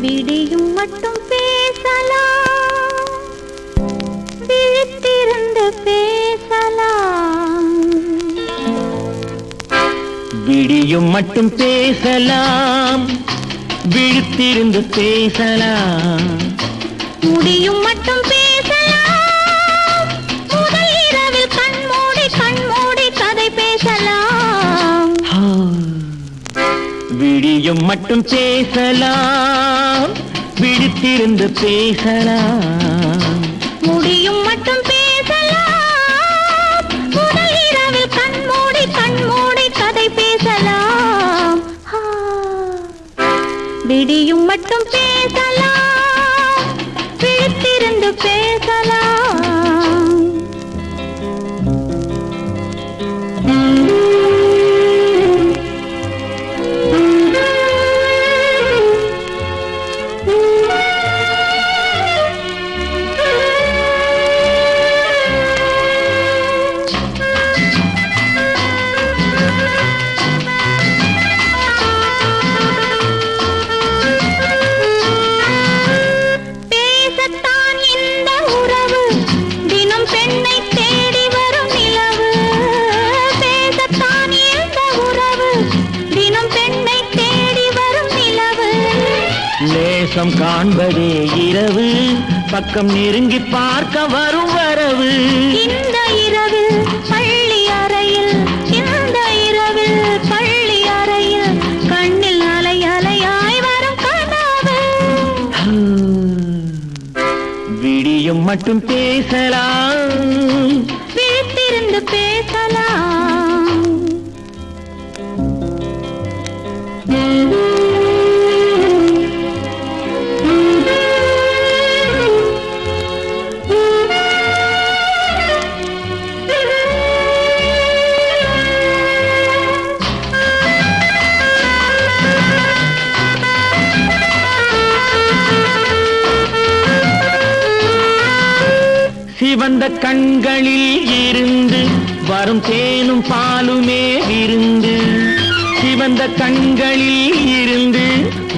விடியும் மட்டும் பேசலாம். விழித்திருந்து பேசலாம். விடியும் மட்டும் பேசலாம். விழித்திருந்து பேசலாம். முடியும் மட்டும் பேசலாம். கொஞ்சம் மட்டும் பேசலாம். விழித்திருந்து பேசலாம். முடியும் மட்டும் பேசலாம். முதல் இரவில் கண்மூடி கண்மூடி கதை பேசலாம். விடியும் மட்டும் பேசலாம். நேசம் காண்பதே இரவு. பக்கம் நெருங்கி பார்க்க வரும் வரவு. இந்த இரவில் பள்ளி அறையில் இந்த இரவில் பள்ளி அறையில் கண்ணில் அலை அலையாய் வரும் கனவு. விடியும் மட்டும் பேசலாம். விழித்திருந்து சிவந்த கண்களில் இருந்து வரும் தேனும் பாலுமே விருந்து. சிவந்த கண்களில் இருந்து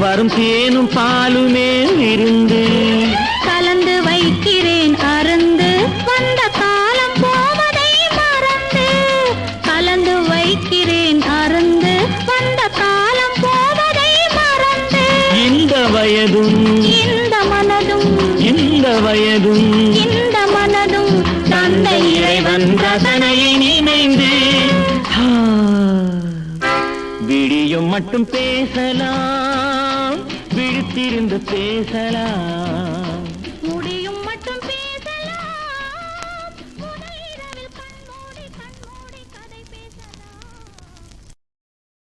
வரும் தேனும் பாலுமே விருந்து. கலந்து வைக்கிறேன் அருந்து வந்த காலம் போவதை மறந்து. கலந்து வைக்கிறேன் அருந்து வந்த காலம் போவதை மறந்து. இந்த வயதும் இந்த மனதும் இந்த வயதும் இறைவன் ரசனையை நினைந்து விடியும் மட்டும் பேசலாம் விழித்திருந்து பேசலாம்.